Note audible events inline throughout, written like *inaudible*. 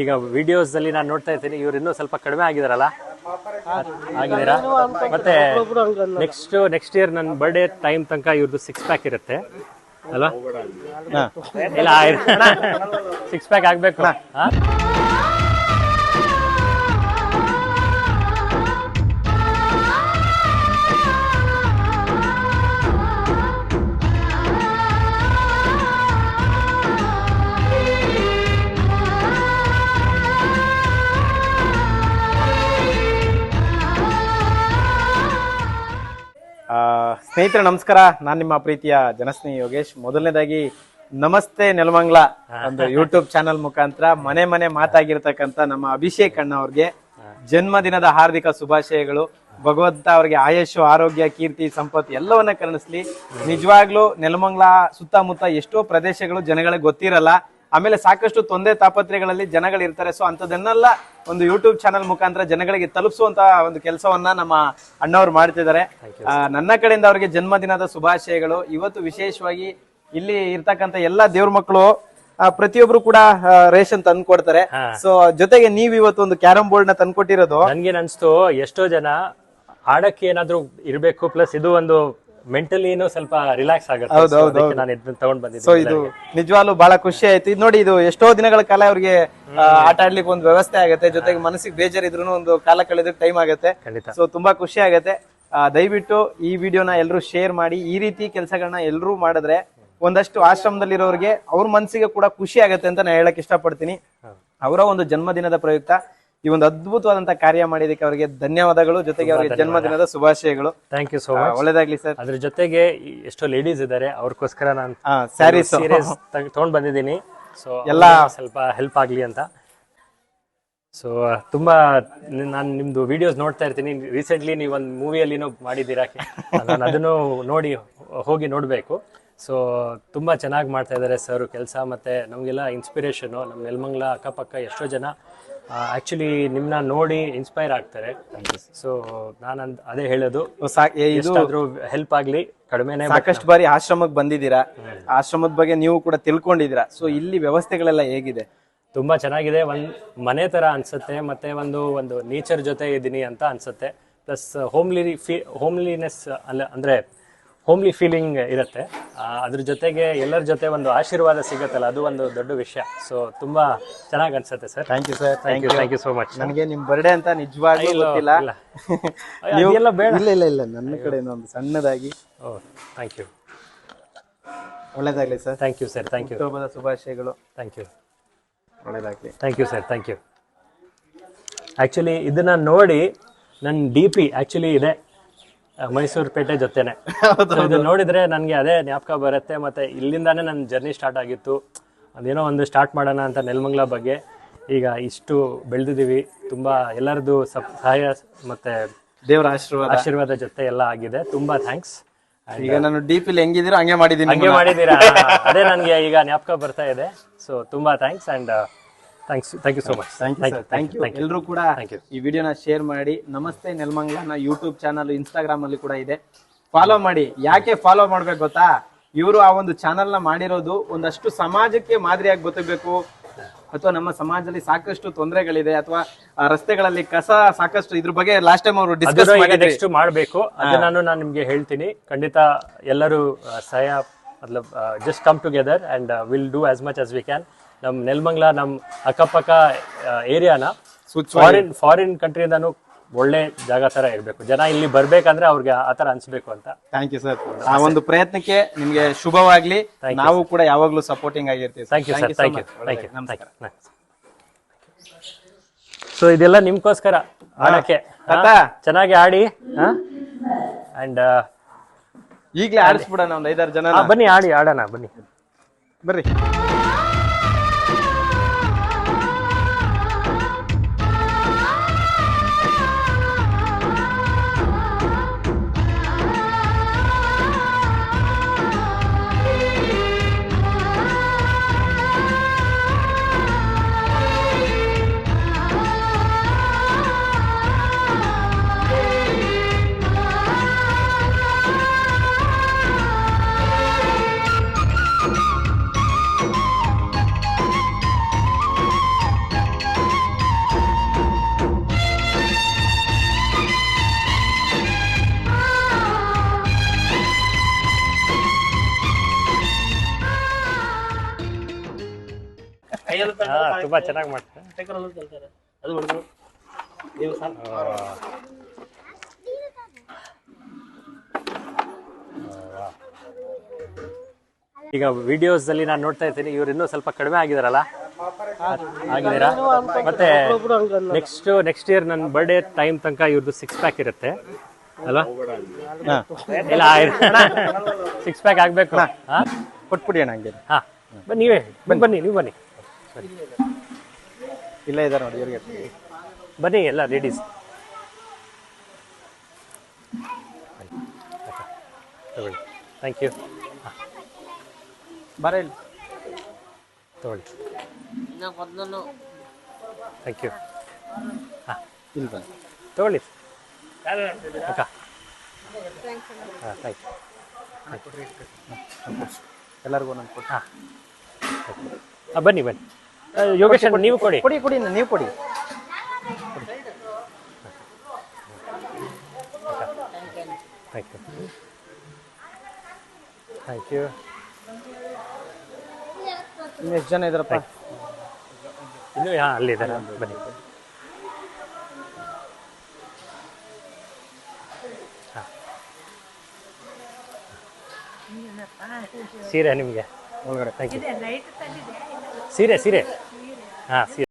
ಈಗ ವಿಡಿಯೋಸ್ ಅಲ್ಲಿ ನಾನು ನೋಡ್ತಾ ಇರ್ತೀನಿ. ಇವ್ರು ಇನ್ನೂ ಸ್ವಲ್ಪ ಕಡಿಮೆ ಆಗಿದಾರಲ್ಲ? ಆಗಿದ್ದೀರಾ? ಮತ್ತೆ ನೆಕ್ಸ್ಟ್ ನೆಕ್ಸ್ಟ್ ಇಯರ್ ನನ್ನ ಬರ್ಡೇ ಟೈಮ್ ತನಕ ಇವ್ರದ್ದು ಸಿಕ್ಸ್ ಪ್ಯಾಕ್ ಇರುತ್ತೆ. ಅಲ್ವಾ? ಇಲ್ಲ ಸಿಕ್ಸ್ ಪ್ಯಾಕ್ *laughs* ಆಗ್ಬೇಕು. ಸ್ನೇಹಿತರೆ, ನಮಸ್ಕಾರ. ನಾನ್ ನಿಮ್ಮ ಪ್ರೀತಿಯ ಜನಸ್ನೇಹಿ ಯೋಗೇಶ್. ಮೊದಲನೇದಾಗಿ, ನಮಸ್ತೆ ನೆಲಮಂಗ್ಲ ಒಂದು ಯೂಟ್ಯೂಬ್ ಚಾನೆಲ್ ಮುಖಾಂತರ. ಮನೆ ಮನೆ ಮಾತಾಗಿರ್ತಕ್ಕಂತ ನಮ್ಮ ಅಭಿಷೇಕ್ ಅಣ್ಣ ಅವ್ರಿಗೆ ಜನ್ಮದಿನದ ಹಾರ್ದಿಕ ಶುಭಾಶಯಗಳು. ಭಗವಂತ ಅವರಿಗೆ ಆಯಸ್ಸು, ಆರೋಗ್ಯ, ಕೀರ್ತಿ, ಸಂಪತ್ತು ಎಲ್ಲವನ್ನ ಕರುಣಿಸ್ಲಿ. ನಿಜವಾಗ್ಲೂ ನೆಲಮಂಗ್ಲ ಸುತ್ತಮುತ್ತ ಎಷ್ಟೋ ಪ್ರದೇಶಗಳು ಜನಗಳಿಗೆ ಗೊತ್ತಿರಲ್ಲ. ಆಮೇಲೆ ಸಾಕಷ್ಟು ತೊಂದರೆ ತಾಪತ್ರೆಗಳಲ್ಲಿ ಜನಗಳು ಇರ್ತಾರೆ ಸೊ ಅಂತದನ್ನೆಲ್ಲ ಒಂದು ಯೂಟ್ಯೂಬ್ ಚಾನಲ್ ಮುಖಾಂತರ ಜನಗಳಿಗೆ ತಲುಪಿಸುವಂತ ಒಂದು ಕೆಲಸವನ್ನ ನಮ್ಮ ಅಣ್ಣವ್ರು ಮಾಡ್ತಿದ್ದಾರೆ. ನನ್ನ ಕಡೆಯಿಂದ ಅವರಿಗೆ ಜನ್ಮದಿನದ ಶುಭಾಶಯಗಳು. ಇವತ್ತು ವಿಶೇಷವಾಗಿ ಇಲ್ಲಿ ಇರ್ತಕ್ಕಂಥ ಎಲ್ಲಾ ದೇವ್ರ ಮಕ್ಕಳು ಪ್ರತಿಯೊಬ್ರು ಕೂಡ ರೇಷನ್ ತಂದು ಕೊಡ್ತಾರೆ. ಸೊ ಜೊತೆಗೆ ನೀವ್ ಇವತ್ತು ಒಂದು ಕ್ಯಾರಂ ಬೋರ್ಡ್ನ ತಂದ್ಕೊಟ್ಟಿರೋದು. ನನ್ಗೆ ಅನ್ಸ್ತು ಎಷ್ಟೋ ಜನ ಆಡಕ್ಕೆ ಏನಾದ್ರೂ ಇರ್ಬೇಕು ಪ್ಲಸ್ ಇದು ಒಂದು ಮೆಂಟಲಿನೂ ಸ್ವಲ್ಪ ರಿಲ್ಯಾಕ್ಸ್ ಆಗುತ್ತೆ. ಹೌದು, ಹೌದು, ಅದಕ್ಕೆ ಹೌದು. ನಾನು ಇದನ್ನ ತಗೊಂಡ್ ಸೊ ಬಂದಿದ್ದೀನಿ ಇದು ನಿಜವಾಗ್ಲೂ ಬಹಳ ಖುಷಿ ಆಯ್ತು. ಇದು ನೋಡಿ ಇದು ಎಷ್ಟೋ ದಿನಗಳ ಕಾಲ ಅವ್ರಿಗೆ ಆ, ಆಟ ಆಡ್ಲಿಕ್ಕೆ ಒಂದು ವ್ಯವಸ್ಥೆ ಆಗುತ್ತೆ. ಜೊತೆಗೆ ಮನಸ್ಸಿಗೆ ಬೇಜಾರಿದ್ರು ಒಂದು ಕಾಲ ಕಳೆದಕ್ಕೆ ಟೈಮ್ ಆಗುತ್ತೆ. ಖಂಡಿತ. ಸೊ ತುಂಬಾ ಖುಷಿ ಆಗುತ್ತೆ. ಆ, ದಯವಿಟ್ಟು ಈ ವಿಡಿಯೋನ ಎಲ್ಲರೂ ಶೇರ್ ಮಾಡಿ ಈ ರೀತಿ ಕೆಲಸಗಳನ್ನ ಎಲ್ಲರೂ ಮಾಡಿದ್ರೆ ಒಂದಷ್ಟು ಆಶ್ರಮದಲ್ಲಿರೋರಿಗೆ ಅವ್ರ ಮನಸ್ಸಿಗೆ ಕೂಡ ಖುಷಿ ಆಗತ್ತೆ ಅಂತ ನಾ ಹೇಳಕ್ ಇಷ್ಟಪಡ್ತೀನಿ. ಅವರ ಒಂದು ಜನ್ಮದಿನದ ಪ್ರಯುಕ್ತ. ಈ ಒಂದು ಅದ್ಭುತವಾದಂತಹ ಕಾರ್ಯ ಮಾಡಿದಕ್ಕೆ ಅವರಿಗೆ ಧನ್ಯವಾದಗಳು. ಜೊತೆಗೆ ಅವರಿಗೆ ಜನ್ಮದಿನದ ಶುಭಾಶಯಗಳು. ಥ್ಯಾಂಕ್ ಯು ಸೋ ಮಚ್ ಒಳ್ಳೇದಾಗ್ಲಿ ಸರ್. ಅದ್ರ ಜೊತೆಗೆ ಎಷ್ಟೋ ಲೇಡೀಸ್ ಇದ್ದಾರೆ ಅವ್ರಿಗೋಸ್ಕರ ನಾನು ಸ್ಯಾರೀಸ್ ತಗೊಂಡ್ ಬಂದಿದ್ದೀನಿ. ಸೊ ಎಲ್ಲ- ಸ್ವಲ್ಪ ಹೆಲ್ಪ್ ಆಗ್ಲಿ ಅಂತ. ಸೊ ತುಂಬಾ ನಾನು ನಿಮ್ದು ವಿಡಿಯೋಸ್ ನೋಡ್ತಾ ಇರ್ತೀನಿ. ರೀಸೆಂಟ್ಲಿ ನೀವು ಒಂದು ಮೂವಿಯಲ್ಲಿನೂ ಮಾಡಿದ್ದೀರಾ? *laughs* ನಾನು ಅದನ್ನು ನೋಡಿ ಹೋಗಿ ನೋಡಬೇಕು. ಸೊ ತುಂಬಾ ಚೆನ್ನಾಗಿ ಮಾಡ್ತಾ ಇದ್ದಾರೆ ಸರ್. ಕೆಲಸ ಮತ್ತೆ ನಮಗೆಲ್ಲ ಇನ್ಸ್ಪಿರೇಷನು ನಮ್ಮ ನೆಲಮಂಗ್ಲ ಅಕ್ಕಪಕ್ಕ ಎಷ್ಟೋ ಜನ ಆಕ್ಚುಲಿ ನಿಮ್ಮನ್ನ ನೋಡಿ ಇನ್ಸ್ಪೈರ್ ಆಗ್ತಾರೆ. ಸೊ ನಾನು ಅದೇ ಹೇಳೋದು. ಏ, ಇದು ಎಷ್ಟಾದ್ರೂ ಹೆಲ್ಪ್ ಆಗ್ಲಿ ಕಡಿಮೆನೆ ಸಾಕಷ್ಟು ಬಾರಿ ಆಶ್ರಮಕ್ಕೆ ಬಂದಿದ್ದೀರಾ? ಆಶ್ರಮದ ಬಗ್ಗೆ ನೀವು ಕೂಡ ತಿಳ್ಕೊಂಡಿದ್ದೀರಾ? ಸೊ ಇಲ್ಲಿ ವ್ಯವಸ್ಥೆಗಳೆಲ್ಲ ಹೇಗಿದೆ? ತುಂಬಾ ಚೆನ್ನಾಗಿದೆ. ಒಂದ್ ಮನೆ ತರ ಅನ್ಸುತ್ತೆ ಮತ್ತೆ ಒಂದು ಒಂದು ನೇಚರ್ ಜೊತೆ ಇದ್ದೀನಿ ಅಂತ ಅನ್ಸುತ್ತೆ. ಪ್ಲಸ್ ಹೋಮ್ಲಿ ಫೀ ಹೋಮ್ಲಿನೆಸ್ ಅಲ್ಲ ಅಂದ್ರೆ ಹೋಮ್ಲಿ ಫೀಲಿಂಗ್ ಇರುತ್ತೆ. ಅದ್ರ ಜೊತೆಗೆ ಎಲ್ಲರ ಜೊತೆ ಒಂದು ಆಶೀರ್ವಾದ ಸಿಗುತ್ತಲ್ಲ ಅದು ಒಂದು ದೊಡ್ಡ ವಿಷಯ. ಸೊ ತುಂಬಾ ಚೆನ್ನಾಗಿ ಅನ್ಸುತ್ತೆ sir. Thank you sir thank you thank you so much ನನಗೆ ನಿಮ್ ಬರ್ಡೇ ಅಂತ ನಿಜವಾಗ್ಲೂ ಗೊತ್ತಿಲ್ಲ. *laughs* ಬೇಡ. ಇಲ್ಲ ಇಲ್ಲ ಇಲ್ಲ. ನನ್ನ ಕಡೆಯಿಂದ ಒಂದು ಸಣ್ಣದಾಗಿ. ಓ ಥ್ಯಾಂಕ್ ಯು ಒಳ್ಳೇದಾಗ್ಲಿ sir thank you sir thank you ಶುಭದ ಶುಭಾಶಯಗಳು. ಥ್ಯಾಂಕ್ ಯು ಒಳ್ಳೇದಾಗ್ಲಿ. Thank you sir thank you actually ಇದನ್ನ ನೋಡಿ ನನ್ನ ಡಿ ಪಿ ಆ್ಯಕ್ಚುಲಿ ಇದೆ. ಮೈಸೂರು ಪೇಟೆ ಜೊತೆನೆ. ಇದು ನೋಡಿದ್ರೆ ನನಗೆ ಅದೇ ಜ್ಞಾಪಕ ಬರುತ್ತೆ. ಮತ್ತೆ ಇಲ್ಲಿಂದಾನೇ ನನ್ನ ಜರ್ನಿ ಸ್ಟಾರ್ಟ್ ಆಗಿತ್ತು. ಅದೇನೋ ಒಂದು ಸ್ಟಾರ್ಟ್ ಮಾಡೋಣ ಅಂತ ನೆಲಮಂಗ್ಲ ಬಗ್ಗೆ. ಈಗ ಇಷ್ಟು ಬೆಳೆದಿದ್ದೀವಿ. ತುಂಬಾ ಎಲ್ಲರದು ಸಪ್ ಸಹಾಯ ಮತ್ತೆ ದೇವರ ಆಶೀರ್ವಾದ. ಆಶೀರ್ವಾದ ಜೊತೆ ಎಲ್ಲ ಆಗಿದೆ. ತುಂಬಾ ಥ್ಯಾಂಕ್ಸ್ ಈಗ ನಾನು ಡೀಪ್ ಇಲ್ಲಿ ಹೆಂಗಿದ್ದೀರೋ ಹಂಗೆ ಮಾಡಿದ್ದೀನಿ ಹಂಗೆ ಮಾಡಿದ್ದೀರಾ? ಅದೇ ನನಗೆ ಈಗ ಜ್ಞಾಪಕ ಬರ್ತಾ ಇದೆ. ಸೊ ತುಂಬಾ thanks and thanks thank you so much thank you sir thank you ಎಲ್ಲರೂ ಕೂಡ. ಈ ವಿಡಿಯೋನ ಶೇರ್ ಮಾಡಿ. ನಮಸ್ತೆ ನೆಲಮಂಗ್ಲನ ಯೂಟ್ಯೂಬ್ ಚಾನಲ್ ಇನ್ಸ್ಟಾಗ್ರಾಮ್ ಅಲ್ಲಿ ಕೂಡ ಇದೆ. ಫಾಲೋ ಮಾಡಿ. ಯಾಕೆ ಫಾಲೋ ಮಾಡ್ಬೇಕು ಗೊತ್ತಾ? ಇವರು ಆ ಒಂದು ಚಾನಲ್ನ ಮಾಡಿರೋದು ಒಂದಷ್ಟು ಸಮಾಜಕ್ಕೆ ಮಾದರಿಯಾಗಿ ಗೊತ್ತಬೇಕು ಅಥವಾ ನಮ್ಮ ಸಮಾಜದಲ್ಲಿ ಸಾಕಷ್ಟು ತೊಂದರೆಗಳಿದೆ ಅಥವಾ ರಸ್ತೆಗಳಲ್ಲಿ ಕಸ ಸಾಕಷ್ಟು ಇದ್ರ ಬಗ್ಗೆ ಲಾಸ್ಟ್ ಟೈಮ್ ಅವರು ಡಿಸ್ಕಸ್ ನೆಕ್ಸ್ಟ್ ಮಾಡಬೇಕು. ಅದನ್ನು ನಾನು ನಿಮಗೆ ಹೇಳ್ತೀನಿ. ಖಂಡಿತ ಎಲ್ಲರೂ ಸಹಾಯ ಮತ್ಲಬ್ just come together and will do as much as we can ನಮ್ಮ ನೆಲಮಂಗ್ಲ ನಮ್ಮ ಅಕ್ಕಪಕ್ಕ ಏರಿಯಾನ ಫಾರಿನ್ ಫಾರಿನ್ ಕಂಟ್ರಿಯಿಂದಾನು ಒಳ್ಳೆ ಜಾಗ ತರ ಇರಬೇಕು. ಜನ ಇಲ್ಲಿ ಬರ್ಬೇಕಂದ್ರೆ ಅವ್ರಿಗೆ ಆ ತರ ಅನ್ಸ್ಬೇಕು ಅಂತ. ಥ್ಯಾಂಕ್ ಯು ಸರ್ ಆ ಒಂದು ಪ್ರಯತ್ನಕ್ಕೆ ನಿಮ್ಗೆ ಶುಭವಾಗ್ಲಿ. ನಾವು ಕೂಡ ಯಾವಾಗ್ಲೂ ಸಪೋರ್ಟಿಂಗ್ ಆಗಿರ್ತೀವಿ thank you sir thank you thank you ನಮಸ್ಕಾರ. ಸೊ ಇದೆಲ್ಲ ನಿಮ್ಗೋಸ್ಕರ ಆಡಕ್ಕೆ? ಚೆನ್ನಾಗಿ ಆಡಿ. ಅಂಡ್ ಈಗ್ಲೇ ಆಡಿಸ್ಬಿಡೋಣ ಒಂದ್ ಐದಾರು ಜನ ಬನ್ನಿ ಆಡಿ ಆಡೋಣ ಬನ್ನಿ. ಬರ್ರಿ. ಹಾ ತುಂಬಾ ಚೆನ್ನಾಗಿ ಮಾಡ್ತಾರೆ. ಟೆಕ್ಕರಲ್ಲಿ ಕಲ್ತಾರೆ. ಅದು ಮಾಡಿದ್ರು ನೀವು ಸರ್. ಈಗ ವಿಡಿಯೋಸ್ ಅಲ್ಲಿ ನಾನು ನೋಡ್ತಾ ಇರ್ತೀನಿ. ಇವ್ರು ಇನ್ನೂ ಸ್ವಲ್ಪ ಕಡಿಮೆ ಆಗಿದಾರಲ್ಲ? ಆಗಿದ್ದೀರಾ? ಮತ್ತೆ ನೆಕ್ಸ್ಟ್ ನೆಕ್ಸ್ಟ್ ಇಯರ್ ನನ್ನ ಬರ್ಡೇ ಟೈಮ್ ತನಕ ಇವ್ರದ್ದು ಸಿಕ್ಸ್ ಪ್ಯಾಕ್ ಇರುತ್ತೆ. ಅಲ್ವಾ? ಇಲ್ಲ ಸಿಕ್ಸ್ ಪ್ಯಾಕ್ ಆಗ್ಬೇಕು. ಹಾ. ಕೊಟ್ಬಿಡಿ ಅಣ್ಣ ಹಂಗೆ ಹಾ. ಬನ್ನಿ ನೀವೇ ಬನ್ನಿ ನೀವು ಬನ್ನಿ. ಇಲ್ಲೇ ಇದಾರೆ ನೋಡಿ ಇವ್ರಿಗೆ. ಬನ್ನಿ ಎಲ್ಲ ಲೇಡೀಸ್ ತಗೊಳ್ಳಿ. ಥ್ಯಾಂಕ್ ಯು ಬರ ಇಲ್ಲ. ತಗೊಳ್ಳಿ. ಥ್ಯಾಂಕ್ ಯು ಹಾಂ. ಇಲ್ಲಿ ಬನ್ನಿ. ತಗೊಳ್ಳಿ. ಅಕ್ಕ. ಹಾಂ ಥ್ಯಾಂಕ್ ಯು ಎಲ್ಲರಿಗೂ ಒಂದೊಂದು ಕೊಟ್ಟು ಹಾಂ ಹಾಂ. ಬನ್ನಿ ಬನ್ನಿ. ಯೋಗೇಶನ್ ಯೋಗೇಶ್ ಅಣ್ಣ, ನೀವು ಕೊಡಿ. ಕೊಡಿ ಕೊಡಿ ನೀವು ಕೊಡಿ. ಥ್ಯಾಂಕ್ ಯು ಥ್ಯಾಂಕ್ ಯು ಇನ್ನು ಎಷ್ಟು ಜನ ಇದ್ದಾರಪ್ಪ? ಇನ್ನೂ ಹಾಂ ಅಲ್ಲಿದ್ದಾರೆ ಬನ್ನಿ. ಹಾಂ. ಸೀರೆ ನಿಮಗೆ. ಒಳಗಡೆ. ಥ್ಯಾಂಕ್ ಯು ಸೀರೆ ಸೀರೆ ಹಾಂ ಸೀರೆ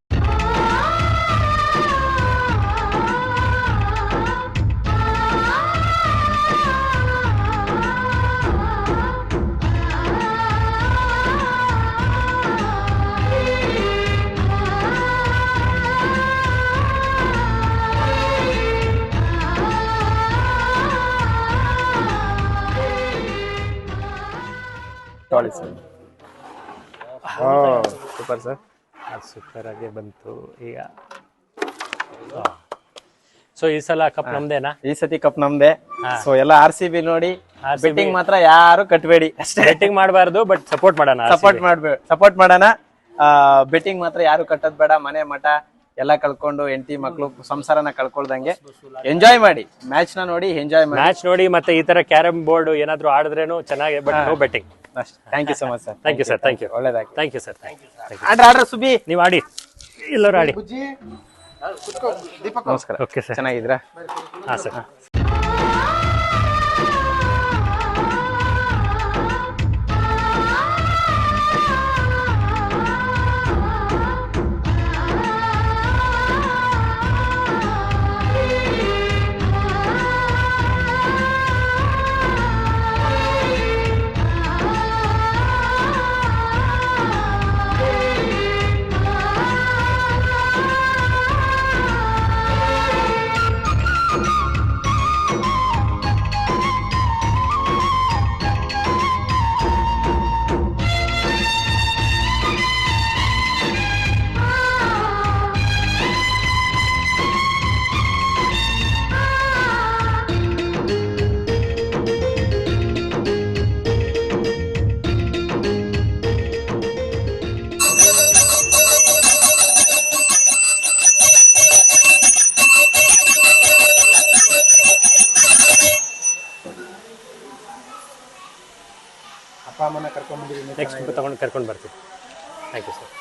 ತೊಗೊಳ್ಳಿ ಸರ್ ಸೂಪರ್ ಸರ್. ಅದು ಸೂಪರ್ ಆಗಿ ಬಂತು. ಈಗ ಸೊ ಈ ಸಲ ಕಪ್ ನಮ್ದೇನಾ? ಈ ಸತಿ ಕಪ್ ನಮ್ದೆ. ಸೊ ಎಲ್ಲ ಆರ್ ಸಿ ಬಿ ನೋಡಿ. ಬೆಟ್ಟಿಂಗ್ ಮಾತ್ರ ಯಾರು ಕಟ್ಬೇಡಿ ಅಷ್ಟೇ. ಬೆಟ್ಟಿಂಗ್ ಮಾಡಬಾರ್ದು ಬಟ್ ಸಪೋರ್ಟ್ ಮಾಡೋಣ ಸಪೋರ್ಟ್ ಮಾಡ್ಬೇಡ ಸಪೋರ್ಟ್ ಮಾಡೋಣ. ಬೆಟ್ಟಿಂಗ್ ಮಾತ್ರ ಯಾರು ಕಟ್ಟೋದ್ ಬೇಡ. ಮನೆ ಮಠ ಎಲ್ಲ ಕಳ್ಕೊಂಡು ಹೆಂಡತಿ ಮಕ್ಳು ಸಂಸಾರನ ಕಳ್ಕೊಳ್ದಂಗೆ. ಎಂಜಾಯ್ ಮಾಡಿ. ಮ್ಯಾಚ್ನ ನೋಡಿ ಎಂಜಾಯ್ ಮಾಡಿ. ಮ್ಯಾಚ್ ನೋಡಿ ಮತ್ತೆ ಈ ತರ ಕ್ಯಾರಮ್ ಬೋರ್ಡ್ ಏನಾದ್ರು ಆಡಿದ್ರೇನು ಚೆನ್ನಾಗಿ ಬಟ್ ನೋ ಬೆಟ್ಟಿಂಗ್ ಅಷ್ಟೇ. Thank you so much sir thank you sir thank you ಒಳ್ಳೇದಾಗಿ thank you sir thank you ಆಡ್ರ ಆಡ್ರ ಸುಬಿ ನೀವು ಆಡಿ. ಎಲ್ಲರೂ ಆಡಿ. ನಮಸ್ಕಾರ. ಓಕೆ ಸರ್ ಚೆನ್ನಾಗಿದ್ದೀರಾ? ಹಾಂ ಸರ್ ಅಮ್ಮನ ಕರ್ಕೊಂಡ್ಬಂದಿರಿ ನೆಕ್ಸ್ಟ್ ತಗೊಂಡು ಕರ್ಕೊಂಡು ಬರ್ತೀವಿ. Thank you sir